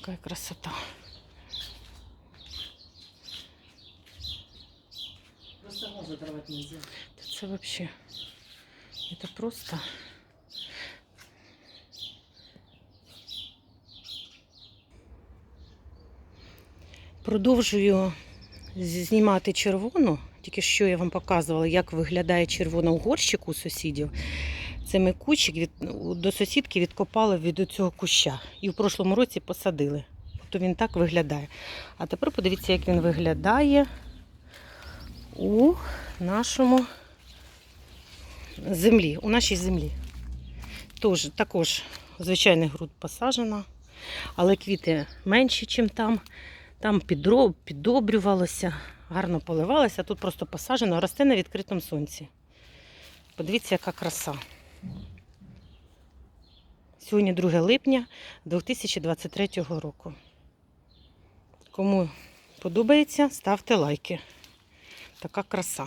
Какая красота. Просто нос оторвать нельзя. Це вообще. Это просто. Продовжую знімати червону. Тільки що я вам показувала, як виглядає червона у горщику у сусідів. Це ми від, до сусідки відкопали від цього куща. І в прошлому році посадили. Тобто він так виглядає. А тепер подивіться, як він виглядає у нашому землі, у нашій землі. Тож, також звичайний груд посаджена, але квіти менші, ніж там. Там піддобрювалося, гарно поливалося. Тут просто посаджено, росте на відкритому сонці. Подивіться, яка краса. Сьогодні 2 липня 2023 року. Кому подобається, ставте лайки. Така краса.